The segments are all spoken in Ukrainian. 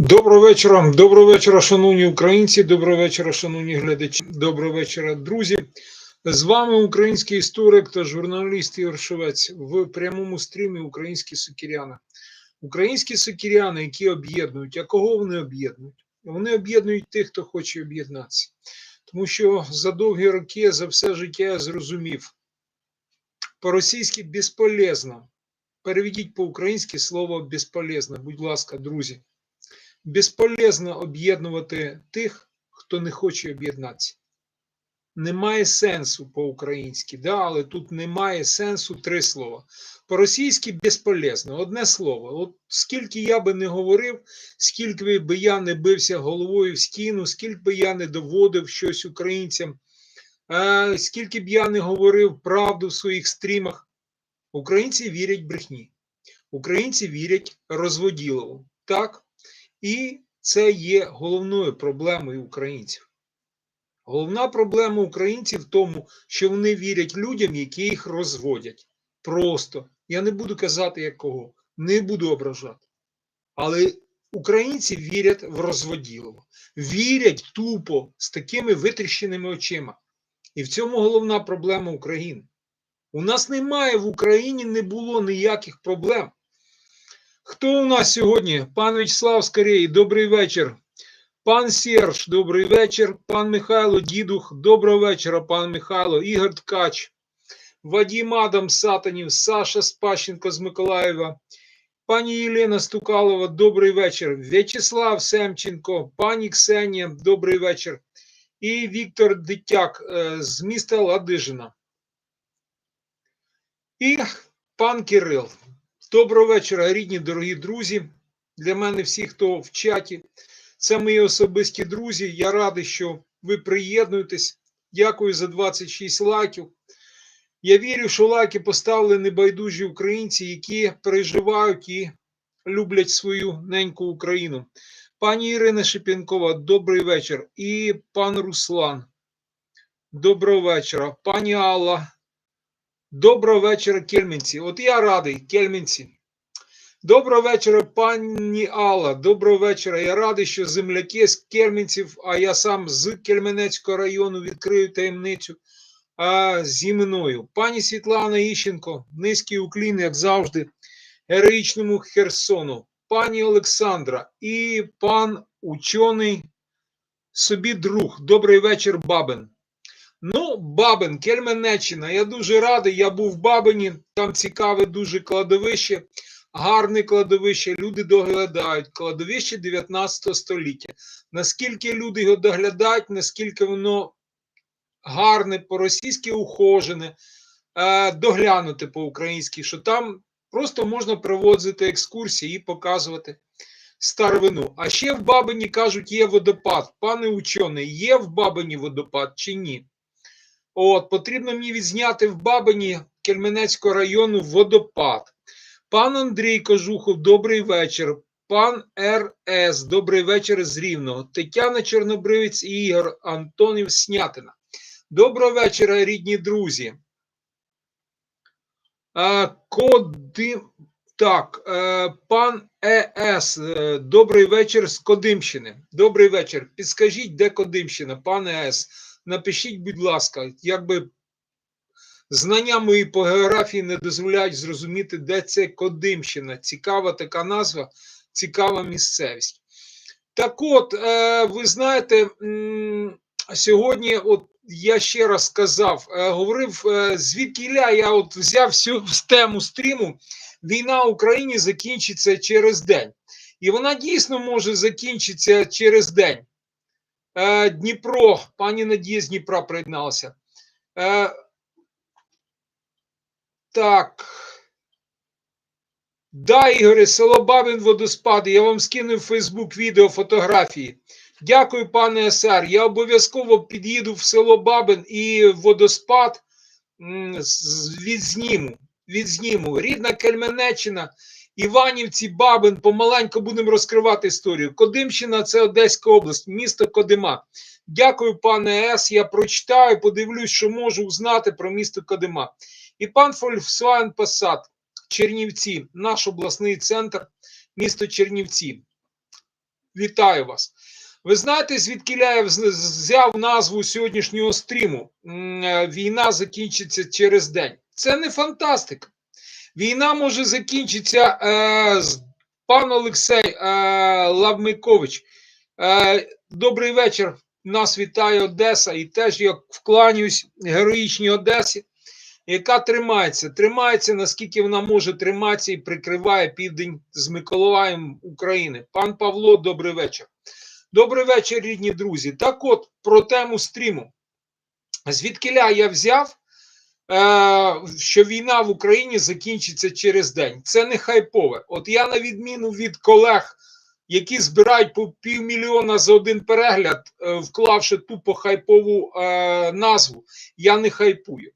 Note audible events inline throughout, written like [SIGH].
Доброго вечора, доброго вечора, шановні українці, доброго вечора, шановні глядачі, доброго вечора, друзі. З вами український історик та журналіст Ігор Шевець в прямому стрімі Українські сокіряни. Українські сокіряни, які об'єднують, а кого вони об'єднують? Вони об'єднують тих, хто хоче об'єднатися. Тому що за довгі роки, за все життя я зрозумів, по-російськи безполезно. Переведіть по-українськи слово безполезно, будь ласка, друзі безполезно об'єднувати тих, хто не хоче об'єднатися. Немає сенсу по-українськи, да, але тут немає сенсу три слова. По-російськи безполезно, одне слово. От скільки я би не говорив, скільки би я не бився головою в стіну, скільки би я не доводив щось українцям, е, скільки б я не говорив правду в своїх стрімах, українці вірять брехні. Українці вірять розводілову. Так, і це є головною проблемою українців. Головна проблема українців в тому, що вони вірять людям, які їх розводять. Просто. Я не буду казати, як кого, не буду ображати. Але українці вірять в розводілово, вірять тупо з такими витріщеними очима. І в цьому головна проблема України. У нас немає в Україні не було ніяких проблем. Хто у нас сьогодні? Пан Вячеслав Скорєй, добрий вечір. Пан Серж, добрий вечір. Пан Михайло Дідух, доброго вечора, пан Михайло, Ігор Ткач, Вадім Адам Сатанів, Саша Спащенко з Миколаєва, пані Єлена Стукалова, добрий вечір. В'ячеслав Семченко, пані Ксенія, добрий вечір. І Віктор Дитяк е, з міста Ладижина. І пан Кирил. Доброго вечора, рідні, дорогі друзі. Для мене всі, хто в чаті, це мої особисті друзі. Я радий, що ви приєднуєтесь. Дякую за 26 лайків. Я вірю, що лайки поставили небайдужі українці, які переживають і люблять свою неньку Україну. Пані Ірина Шепінкова, добрий вечір. І пан Руслан. Доброго вечора. Пані Алла. Доброго вечора, кельмінці. От я радий, кельмінці. Доброго вечора, пані Алла. Доброго вечора. Я радий, що земляки з Кельмінців, а я сам з Кельменецького району відкрию таємницю а, зі мною. Пані Світлана Іщенко, низький уклін, як завжди, героїчному Херсону. Пані Олександра і пан учений собі друг. Добрий вечір, Бабин. Ну, Бабин, Кельменеччина. Я дуже радий. Я був в Бабині, там цікаве дуже кладовище, гарне кладовище. Люди доглядають. Кладовище 19 століття. Наскільки люди його доглядають, наскільки воно гарне, по-російськи ухожене, е, доглянути по-українськи, що там просто можна проводити екскурсії і показувати старовину. А ще в Бабині кажуть, є водопад. Пане учений, є в Бабині водопад чи ні? От, потрібно мені відзняти в Бабині Кельменецького району водопад. Пан Андрій Кожухов, добрий вечір. Пан РС, добрий вечір з Рівного. Тетяна Чорнобривець і Ігор Антонів Снятина. Доброго вечора, рідні друзі. Коди... Так, е, пан ЕС, е, добрий вечір з Кодимщини. Добрий вечір. Підскажіть, де Кодимщина, пане ЕС. Напишіть, будь ласка, якби знання мої по географії не дозволяють зрозуміти, де це Кодимщина. Цікава така назва, цікава місцевість. Так от, е, ви знаєте, сьогодні, от я ще раз сказав, е, говорив, е, звідки Ілля, я от взяв всю [LAUGHS] тему стріму. Війна в Україні закінчиться через день. І вона дійсно може закінчитися через день. Е, Дніпро, пані Надія з Дніпра приєдналася. Е, Так. Да, Ігоре, село Бабин водоспади. Я вам скину в Фейсбук відео фотографії. Дякую, пане СР. Я обов'язково під'їду в село Бабин і водоспад відзніму. Відзніму. Рідна Кельменеччина. Іванівці, Бабин, помаленько будемо розкривати історію. Кодимщина це Одеська область, місто Кодима. Дякую, пане С. Я прочитаю, подивлюсь, що можу узнати про місто Кодима. І пан Фольксваген Пасад, Чернівці, наш обласний центр, місто Чернівці. Вітаю вас. Ви знаєте, звідки я взяв назву сьогоднішнього стріму? Е, Війна закінчиться через день. Це не фантастика. Війна може закінчитися. Е, пан Олексій е, Лавмикович. Е, добрий вечір. Нас вітає Одеса. І теж я вкланююсь героїчній Одесі, яка тримається. Тримається, наскільки вона може триматися і прикриває південь з Миколаєм України. Пан Павло, добрий вечір. Добрий вечір, рідні друзі. Так от про тему стріму. Звідкиля я взяв, що війна в Україні закінчиться через день. Це не хайпове. От я, на відміну від колег, які збирають по півмільйона за один перегляд, е, вклавши тупо хайпову е, назву, я не хайпую.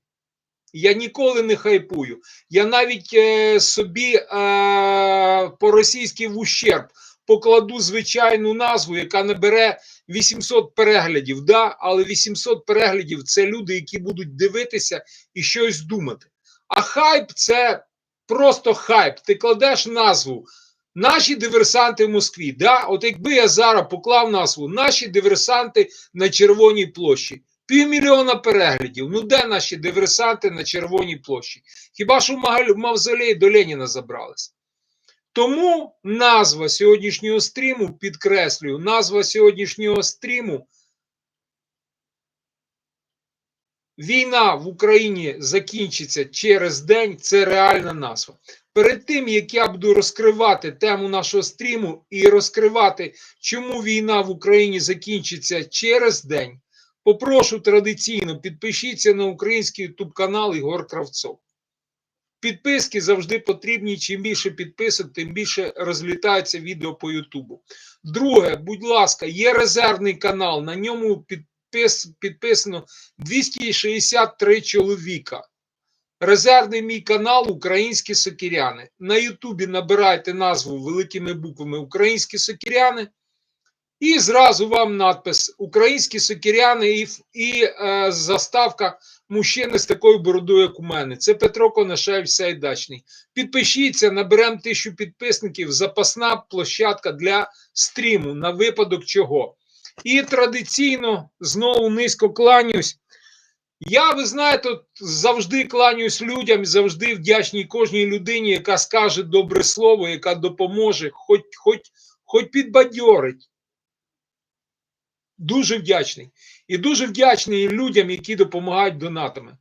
Я ніколи не хайпую. Я навіть е, собі е, по-російськи в ущерб покладу звичайну назву, яка набере 800 переглядів. Да? Але 800 переглядів це люди, які будуть дивитися і щось думати. А хайп це просто хайп. Ти кладеш назву. Наші диверсанти в Москві. Да? От якби я зараз поклав назву Наші диверсанти на Червоній площі. Півмільйона переглядів. Ну де наші диверсанти на Червоній площі? Хіба що в мавзолей до Леніна забрались? Тому назва сьогоднішнього стріму, підкреслюю, назва сьогоднішнього стріму Війна в Україні закінчиться через день. Це реальна назва. Перед тим як я буду розкривати тему нашого стріму і розкривати, чому війна в Україні закінчиться через день, попрошу традиційно підпишіться на український YouTube канал Ігор Кравцов. Підписки завжди потрібні. Чим більше підписок, тим більше розлітаються відео по Ютубу. Друге, будь ласка, є резервний канал. На ньому підпис, підписано 263 чоловіка. Резервний мій канал Українські Сокіряни. На Ютубі набирайте назву великими буквами Українські Сокіряни. І зразу вам надпис Українські Сокіряни і, і е, заставка мужчини з такою бородою, як у мене. Це Петро Конашевич Сайдачний. Підпишіться, наберемо тисячу підписників. Запасна площадка для стріму на випадок чого. І традиційно знову низько кланяюсь. Я, ви знаєте, завжди кланяюсь людям, завжди вдячний кожній людині, яка скаже добре слово, яка допоможе, хоч, хоч, хоч підбадьорить. Дуже вдячний. І дуже вдячний людям, які допомагають донатами.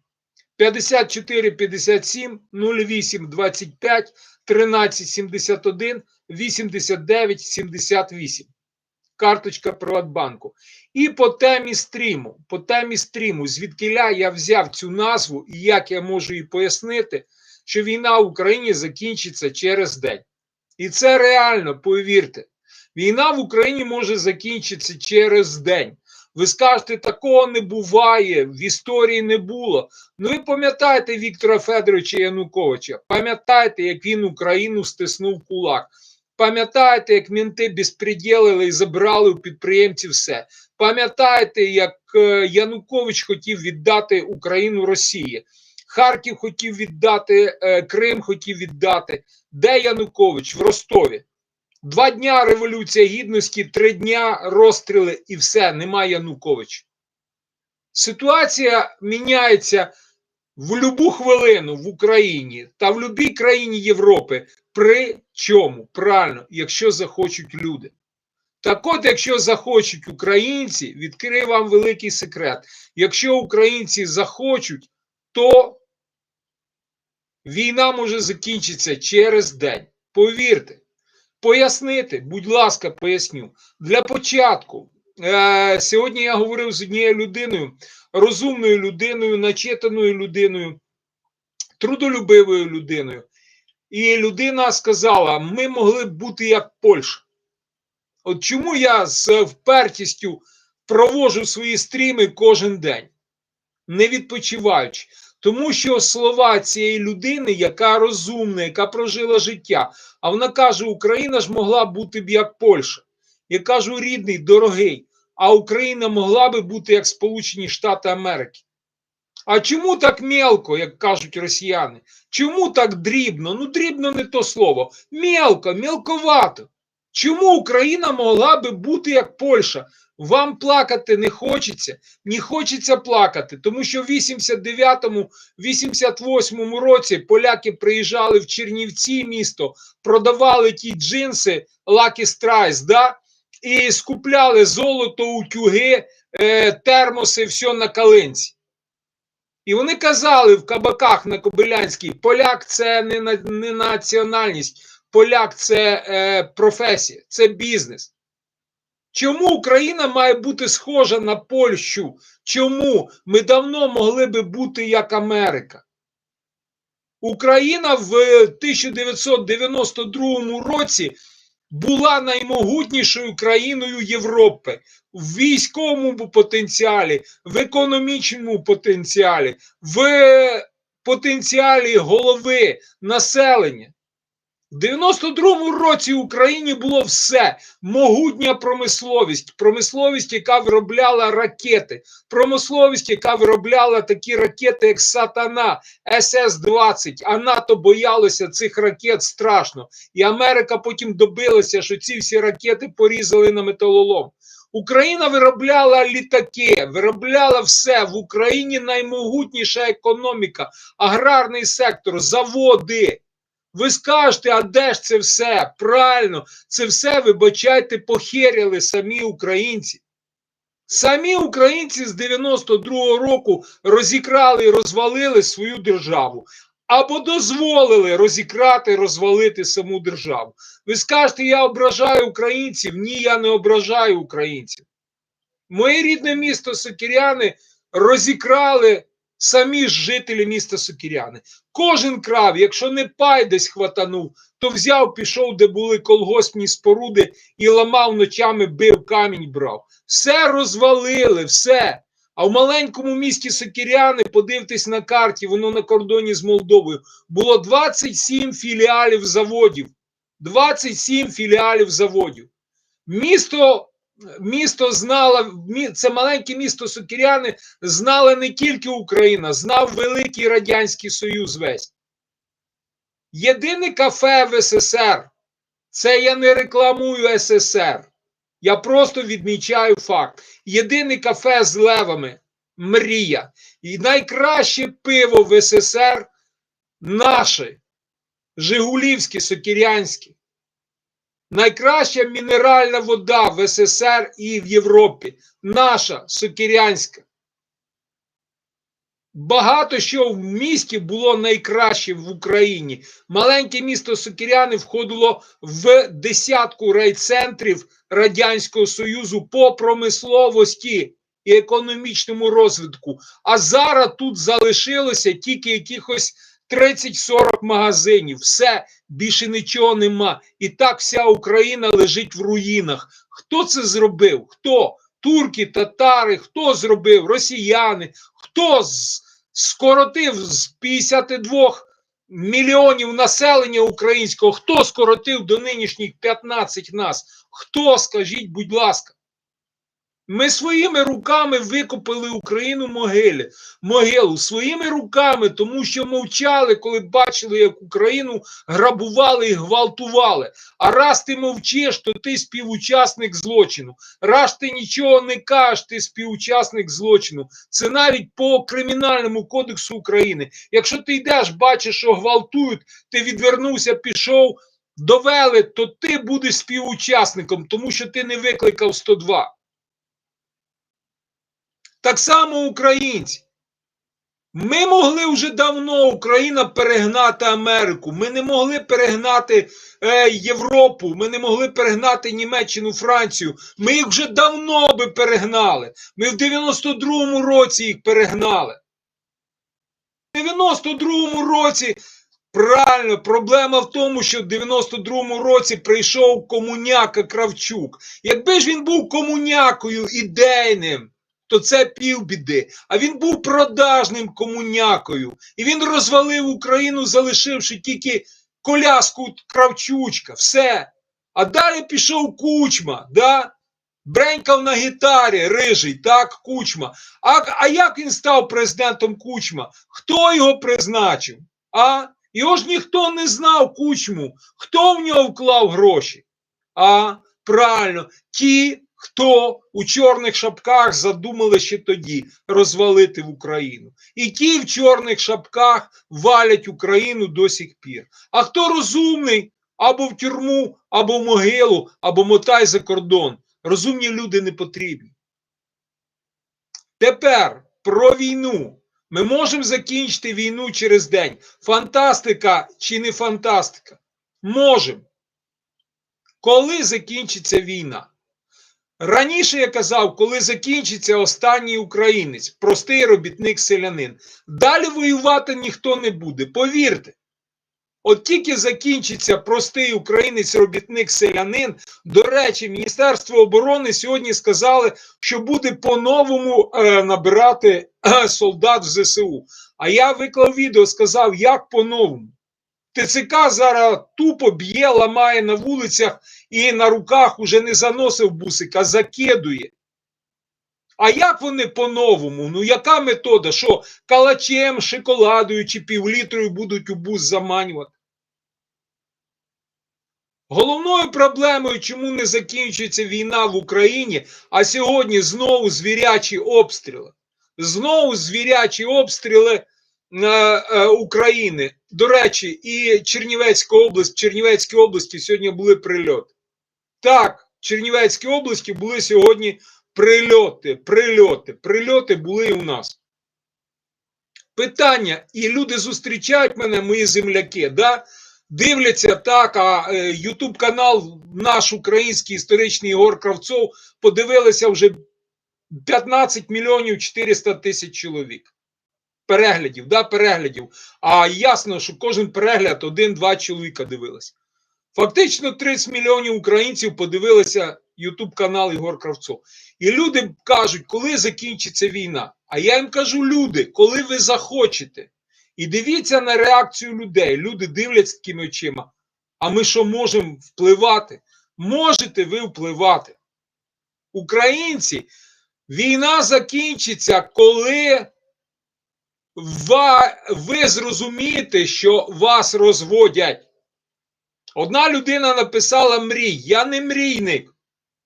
54 57 08 25 13 71 89 78. Карточка Приватбанку. І по темі стріму, по темі стріму, звідкиля я взяв цю назву і як я можу її пояснити, що війна в Україні закінчиться через день. І це реально, повірте. Війна в Україні може закінчитися через день. Ви скажете, такого не буває, в історії не було. Ну ви пам'ятаєте Віктора Федоровича Януковича, пам'ятаєте, як він Україну стиснув кулак. Пам'ятаєте, як мінти безпреділили і забрали у підприємців все. Пам'ятаєте, як е, Янукович хотів віддати Україну Росії. Харків хотів віддати, е, Крим хотів віддати. Де Янукович? В Ростові. Два дня Революція Гідності, три дня розстріли і все, немає Януковича. Ситуація міняється в любу хвилину в Україні та в будь-якій країні Європи. При чому? Правильно, якщо захочуть люди. Так от, якщо захочуть українці, відкрию вам великий секрет. Якщо українці захочуть, то війна може закінчитися через день. Повірте. Пояснити, будь ласка, поясню. Для початку, е, сьогодні я говорив з однією людиною, розумною людиною, начитаною людиною, трудолюбивою людиною. І людина сказала: ми могли б бути як Польща. От чому я з впертістю провожу свої стріми кожен день, не відпочиваючи. Тому що слова цієї людини, яка розумна, яка прожила життя, а вона каже: Україна ж могла бути б як Польща. Я кажу, рідний, дорогий, а Україна могла би бути як Сполучені Штати Америки. А чому так мелко, як кажуть росіяни? Чому так дрібно? Ну, дрібно не то слово. Мелко, мелковато. Чому Україна могла би бути як Польща? Вам плакати не хочеться, не хочеться плакати, тому що в 89-му, 88-му році поляки приїжджали в Чернівці місто, продавали ті джинси Lucky Strike, да? і скупляли золото, утюги, е, термоси, все на калинці. І вони казали в кабаках на Кобилянській, поляк це не, не національність, поляк це е, професія, це бізнес. Чому Україна має бути схожа на Польщу? Чому ми давно могли би бути як Америка? Україна в 1992 році була наймогутнішою країною Європи в військовому потенціалі, в економічному потенціалі, в потенціалі голови населення. В 92-му році в Україні було все: могутня промисловість, промисловість, яка виробляла ракети, промисловість, яка виробляла такі ракети, як Сатана, СС-20. А НАТО боялося цих ракет страшно. І Америка потім добилася, що ці всі ракети порізали на металолом. Україна виробляла літаки, виробляла все. В Україні наймогутніша економіка, аграрний сектор, заводи. Ви скажете, а де ж це все? Правильно, це все, вибачайте, похеряли самі українці. Самі українці з 92-го року розікрали і розвалили свою державу. Або дозволили розікрати, розвалити саму державу. Ви скажете, я ображаю українців? Ні, я не ображаю українців. Моє рідне місто Сокіряни розікрали самі ж жителі міста Сокіряни. Кожен крав, якщо не пай десь хватанув, то взяв, пішов, де були колгоспні споруди, і ламав ночами, бив камінь, брав. Все розвалили, все. А в маленькому місті Сокіряни, подивитись на карті, воно на кордоні з Молдовою, було 27 філіалів заводів. 27 філіалів заводів. Місто місто знало, це маленьке місто Сокіряни знала не тільки Україна, знав Великий Радянський Союз весь. Єдине кафе в СССР, це я не рекламую СССР. Я просто відмічаю факт. Єдине кафе з левами мрія. І найкраще пиво в СССР наше, Жигулівське, Сокірянське. Найкраща мінеральна вода в СССР і в Європі. Наша Сокірянська. Багато що в місті було найкраще в Україні. Маленьке місто Сокіряни входило в десятку райцентрів Радянського Союзу по промисловості і економічному розвитку. А зараз тут залишилося тільки якихось 30-40 магазинів. Все, більше нічого нема. І так вся Україна лежить в руїнах. Хто це зробив? Хто? Турки, татари, хто зробив? Росіяни, хто скоротив з 52 мільйонів населення українського, хто скоротив до нинішніх 15 нас? Хто, скажіть, будь ласка? Ми своїми руками викопали Україну могилі, могилу своїми руками, тому що мовчали, коли бачили, як Україну грабували і гвалтували. А раз ти мовчиш, то ти співучасник злочину. Раз ти нічого не кажеш, ти співучасник злочину. Це навіть по кримінальному кодексу України. Якщо ти йдеш, бачиш, що гвалтують, ти відвернувся, пішов, довели, то ти будеш співучасником, тому що ти не викликав 102. Так само українці. Ми могли вже давно Україна перегнати Америку. Ми не могли перегнати е, Європу. Ми не могли перегнати Німеччину, Францію. Ми їх вже давно би перегнали. Ми в 92-му році їх перегнали. В 92-му році правильно проблема в тому, що в 92-му році прийшов комуняка Кравчук. Якби ж він був комунякою ідейним то це півбіди. А він був продажним комунякою. І він розвалив Україну, залишивши тільки коляску Кравчучка. Все. А далі пішов кучма. да? Бренькав на гітарі, рижий, так, кучма. А, а як він став президентом кучма? Хто його призначив? А? Його ж ніхто не знав кучму. Хто в нього вклав гроші? А правильно, ті, хто у чорних шапках задумали ще тоді розвалити в Україну. І ті в чорних шапках валять Україну до сих пір. А хто розумний або в тюрму, або в могилу, або мотай за кордон. Розумні люди не потрібні. Тепер про війну. Ми можемо закінчити війну через день. Фантастика чи не фантастика? Можемо. Коли закінчиться війна? Раніше я казав, коли закінчиться останній українець, простий робітник селянин. Далі воювати ніхто не буде. Повірте. От тільки закінчиться простий українець, робітник селянин. До речі, Міністерство оборони сьогодні сказали, що буде по-новому е, набирати е, солдат в ЗСУ. А я виклав відео, сказав, як по-новому. ТЦК зараз тупо б'є, ламає на вулицях і на руках уже не заносив бусик, а закидує. А як вони по-новому? Ну, яка метода? Що калачем, шоколадою чи півлітрою будуть у бус заманювати? Головною проблемою, чому не закінчується війна в Україні, а сьогодні знову звірячі обстріли. Знову звірячі обстріли е, е, України. До речі, і Чернівецька область, в Чернівецькій області сьогодні були прильоти. Так, в Чернівецькій області були сьогодні прильоти, прильоти, прильоти були і у нас. Питання, і люди зустрічають мене, мої земляки, да? дивляться так, а Ютуб канал наш український історичний Ігор Кравцов подивилися вже 15 мільйонів 400 тисяч чоловік. Переглядів, да, переглядів. А ясно, що кожен перегляд один-два чоловіка дивилися. Фактично 30 мільйонів українців подивилися Ютуб канал Ігор Кравцов. І люди кажуть, коли закінчиться війна. А я їм кажу, люди, коли ви захочете. І дивіться на реакцію людей. Люди дивляться такими очима. А ми що можемо впливати? Можете ви впливати. Українці, війна закінчиться, коли ви зрозумієте, що вас розводять. Одна людина написала мрій. Я не мрійник.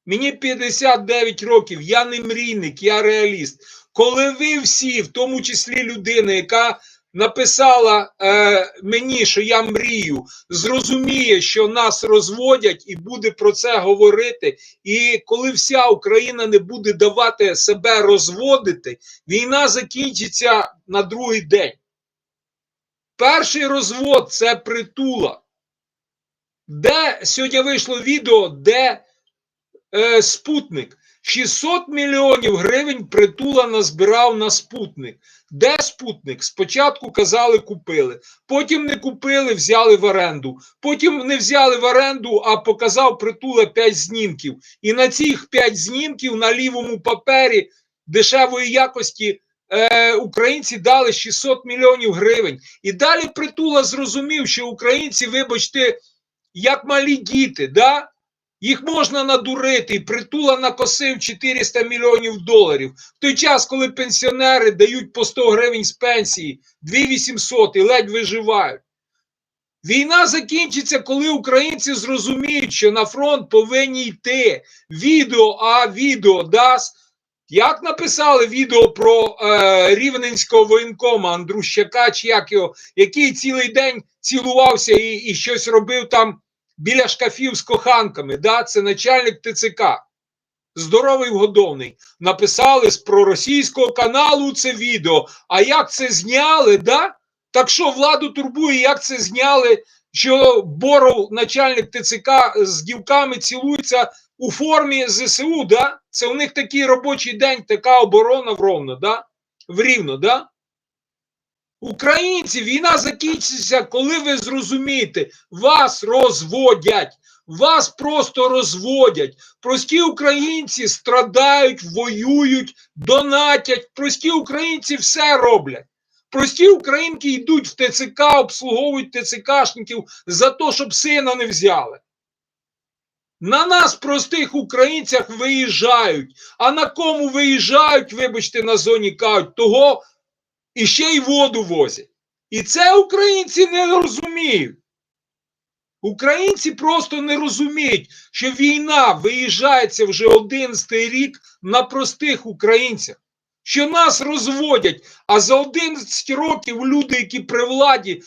Мені 59 років, я не мрійник, я реаліст. Коли ви всі, в тому числі людина, яка написала е, мені, що я мрію, зрозуміє, що нас розводять і буде про це говорити. І коли вся Україна не буде давати себе розводити, війна закінчиться на другий день. Перший розвод це притула. Де сьогодні вийшло відео, де е, спутник 600 мільйонів гривень притула назбирав на спутник. Де спутник? Спочатку казали, купили, потім не купили, взяли в оренду. Потім не взяли в оренду, а показав притула 5 знімків. І на цих 5 знімків на лівому папері дешевої якості е, українці дали 600 мільйонів гривень. І далі притула зрозумів, що українці, вибачте, як малі діти, да? їх можна надурити, притула накосив 400 мільйонів доларів. В той час, коли пенсіонери дають по 100 гривень з пенсії, 2800 і ледь виживають. Війна закінчиться, коли українці зрозуміють, що на фронт повинні йти відео, а відео дасть. Як написали відео про е, рівненського воєнкома Андрущака, чи як його, який цілий день цілувався і, і щось робив там біля шкафів з коханками, да, це начальник ТЦК. Здоровий вгодовний. Написали з проросійського каналу це відео. А як це зняли, да? Так що владу турбує, як це зняли, що Боров, начальник ТЦК з дівками цілується у формі ЗСУ, да? Це у них такий робочий день, така оборона в Ровно, да? В Рівно, да? Українці, війна закінчиться, коли ви зрозумієте, вас розводять, вас просто розводять. Прості українці страдають, воюють, донатять. Прості українці все роблять. Прості українки йдуть в ТЦК, обслуговують ТЦКшників за те, щоб сина не взяли. На нас, простих українцях, виїжджають. А на кому виїжджають, вибачте, на зоні кажуть, того і ще й воду возять. І це українці не розуміють. Українці просто не розуміють, що війна виїжджається вже 11 рік на простих українцях, що нас розводять, а за 11 років люди, які при владі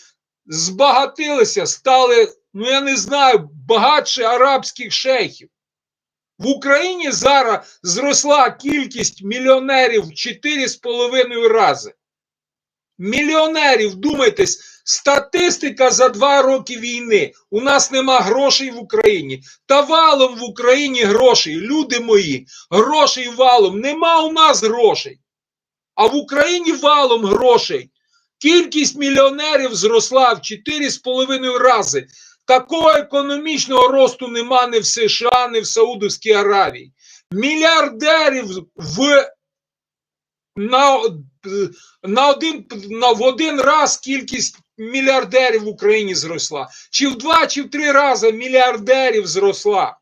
збагатилися, стали, ну я не знаю, багатше арабських шейхів. В Україні зараз зросла кількість мільйонерів в 4,5 рази. Мільйонерів, думайтесь, статистика за два роки війни. У нас нема грошей в Україні. Та валом в Україні грошей, люди мої, грошей валом. Нема у нас грошей. А в Україні валом грошей. Кількість мільйонерів зросла в 4,5 рази. Такого економічного росту нема ні в США, ні в Саудовській Аравії. Мільярдерів в на, на один, на, в один раз кількість мільярдерів в Україні зросла. Чи в два, чи в три рази мільярдерів зросла.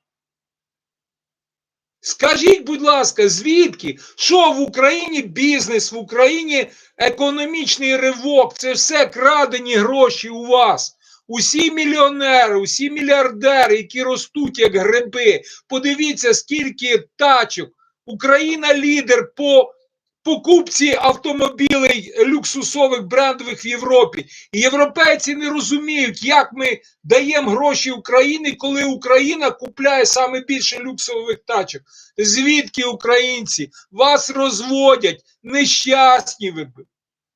Скажіть, будь ласка, звідки? Що в Україні бізнес, в Україні економічний ривок, це все крадені гроші у вас. Усі мільйонери, усі мільярдери, які ростуть як гриби. Подивіться, скільки тачок. Україна лідер по покупці автомобілей люксусових брендових в Європі. І європейці не розуміють, як ми даємо гроші Україні, коли Україна купляє саме більше люксових тачок. Звідки українці вас розводять? Нещасні ви.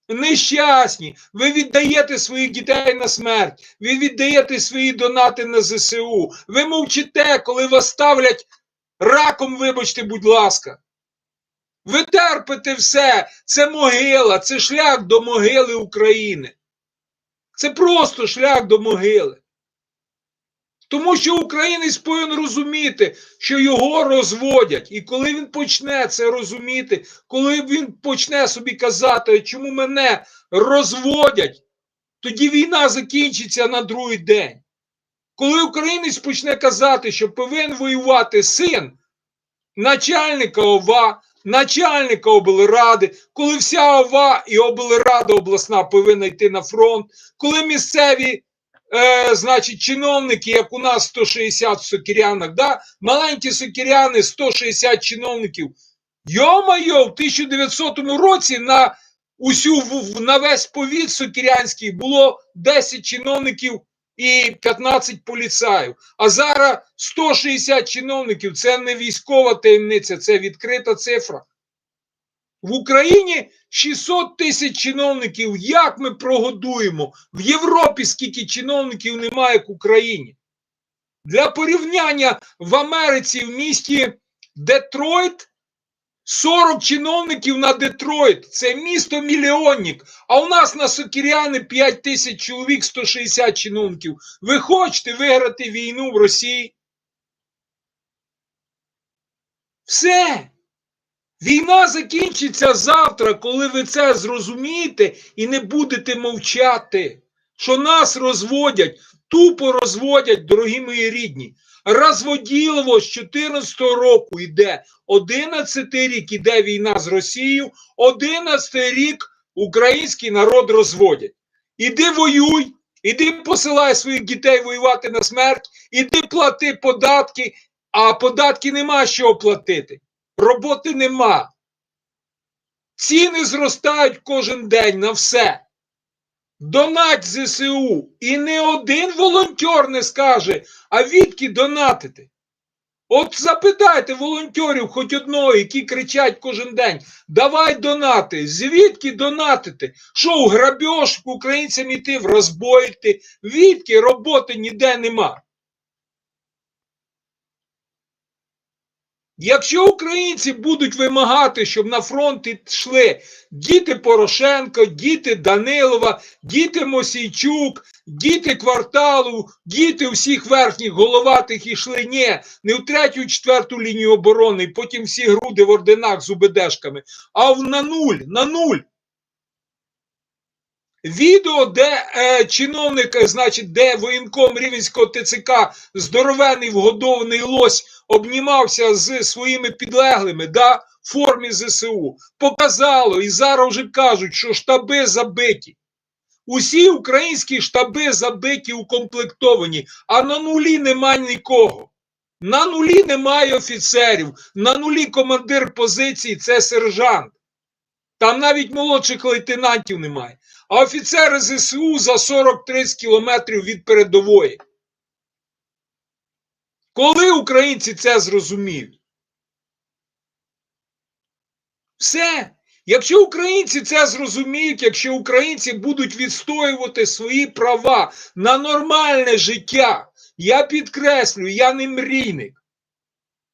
Нещасні, ви віддаєте своїх дітей на смерть, ви віддаєте свої донати на ЗСУ. Ви мовчите, коли вас ставлять раком, вибачте, будь ласка. Ви терпите все. Це могила, це шлях до могили України. Це просто шлях до могили. Тому що українець повинен розуміти, що його розводять. І коли він почне це розуміти, коли він почне собі казати, чому мене розводять, тоді війна закінчиться на другий день. Коли українець почне казати, що повинен воювати син начальника ОВА, начальника облради, коли вся ОВА і облрада обласна повинна йти на фронт, коли місцеві е, значить, чиновники, як у нас 160 в Сокірянах, да? маленькі Сокіряни, 160 чиновників. Йо-майо, в 1900 році на усю на весь повіт Сокірянський було 10 чиновників і 15 поліцаїв. А зараз 160 чиновників це не військова таємниця, це відкрита цифра. В Україні 600 тисяч чиновників. Як ми прогодуємо? В Європі скільки чиновників немає, як в Україні. Для порівняння в Америці в місті Детройт 40 чиновників на Детройт. Це місто мільйонник. А у нас на Сокіряни 5 тисяч чоловік, 160 чиновників. Ви хочете виграти війну в Росії? Все. Війна закінчиться завтра, коли ви це зрозумієте і не будете мовчати, що нас розводять, тупо розводять, дорогі мої рідні. Розводілово з 14 року йде 11 рік іде війна з Росією, 11 рік український народ розводять. Іди воюй, іди посилай своїх дітей воювати на смерть, іди плати податки, а податки нема що платити. Роботи нема. Ціни зростають кожен день на все. Донать ЗСУ. І не один волонтер не скаже, а відки донатити. От запитайте волонтерів хоч одного, які кричать кожен день: давай донати. Звідки донатити? Що у грабіж українцям іти в розбойти? Відки роботи ніде нема. Якщо українці будуть вимагати, щоб на фронт йшли діти Порошенко, діти Данилова, діти Мосійчук, діти кварталу, діти всіх верхніх головатих йшли, ні, не в третю, четверту лінію оборони, потім всі груди в орденах з убедешками, а на нуль, на нуль. Відео, де е, чиновник, значить, де воєнком Рівенського ТЦК здоровений вгодований лось обнімався з своїми підлеглими да, в формі ЗСУ, показало і зараз вже кажуть, що штаби забиті. Усі українські штаби забиті, укомплектовані, а на нулі немає нікого. На нулі немає офіцерів, на нулі командир позиції це сержант. Там навіть молодших лейтенантів немає. А офіцери ЗСУ за 40-30 кілометрів від передової. Коли українці це зрозуміють? Все. Якщо українці це зрозуміють, якщо українці будуть відстоювати свої права на нормальне життя, я підкреслю, я не мрійник.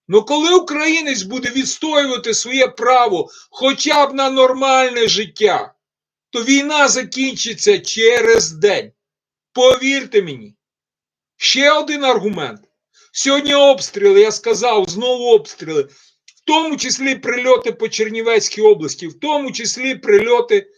Ну коли українець буде відстоювати своє право хоча б на нормальне життя, то війна закінчиться через день. Повірте мені. Ще один аргумент. Сьогодні обстріли, я сказав, знову обстріли, в тому числі прильоти по Чернівецькій області, в тому числі прильоти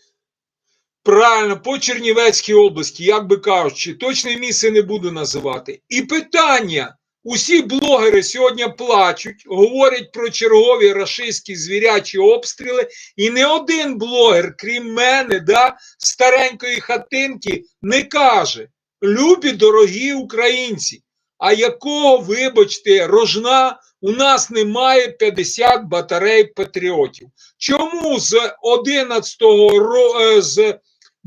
правильно по Чернівецькій області, як би кажучи, точне місце не буду називати. І питання. Усі блогери сьогодні плачуть, говорять про чергові рашистські звірячі обстріли, і не один блогер, крім мене, да, старенької хатинки, не каже: любі дорогі українці, а якого, вибачте, рожна у нас немає 50 батарей патріотів. Чому з 11 ро- е, з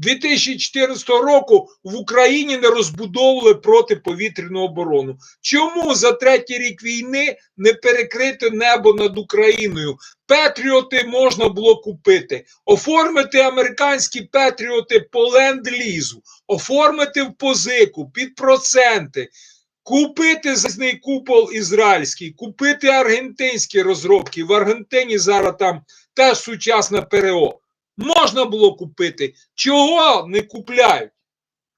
2014 року в Україні не розбудовували протиповітряну оборону? Чому за третій рік війни не перекрите небо над Україною? Петріоти можна було купити, оформити американські петріоти по ленд-лізу, оформити в позику під проценти. Купити захисний купол ізраїльський, купити аргентинські розробки. В Аргентині зараз там теж сучасна ПРО. Можна було купити. Чого не купляють?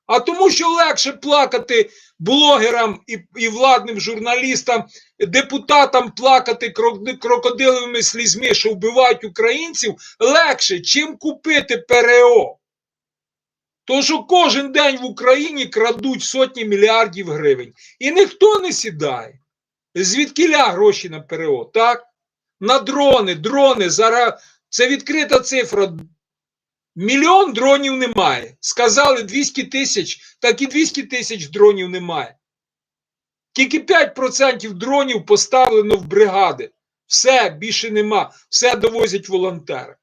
А тому, що легше плакати блогерам і, і владним журналістам, депутатам плакати крокодиловими слізьми, що вбивають українців, легше, чим купити ПРО. То що кожен день в Україні крадуть сотні мільярдів гривень. І ніхто не сідає. Звідкіля гроші на ПРО, так? На дрони, дрони. Зараз це відкрита цифра. Мільйон дронів немає. Сказали 200 тисяч, так і 200 тисяч дронів немає. Тільки 5% дронів поставлено в бригади. Все, більше нема. Все довозять волонтери.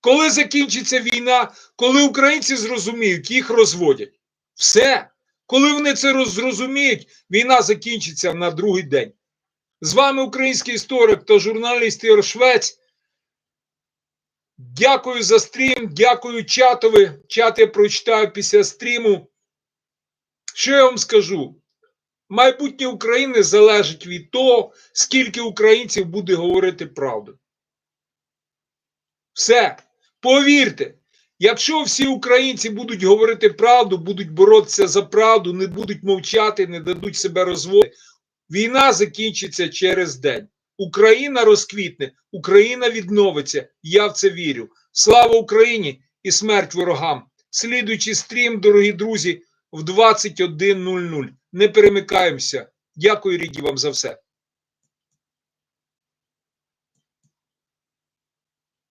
Коли закінчиться війна, коли українці зрозуміють, їх розводять. Все. Коли вони це зрозуміють, війна закінчиться на другий день. З вами український історик та журналіст Ігор Швець. Дякую за стрім, дякую чатові. Чат я прочитаю після стріму. Що я вам скажу? Майбутнє України залежить від того, скільки українців буде говорити правду. Все. Повірте, якщо всі українці будуть говорити правду, будуть боротися за правду, не будуть мовчати, не дадуть себе розводити, війна закінчиться через день. Україна розквітне, Україна відновиться. Я в це вірю. Слава Україні і смерть ворогам! Слідуючий стрім, дорогі друзі, в 21.00. Не перемикаємося. Дякую, Ріді, вам за все.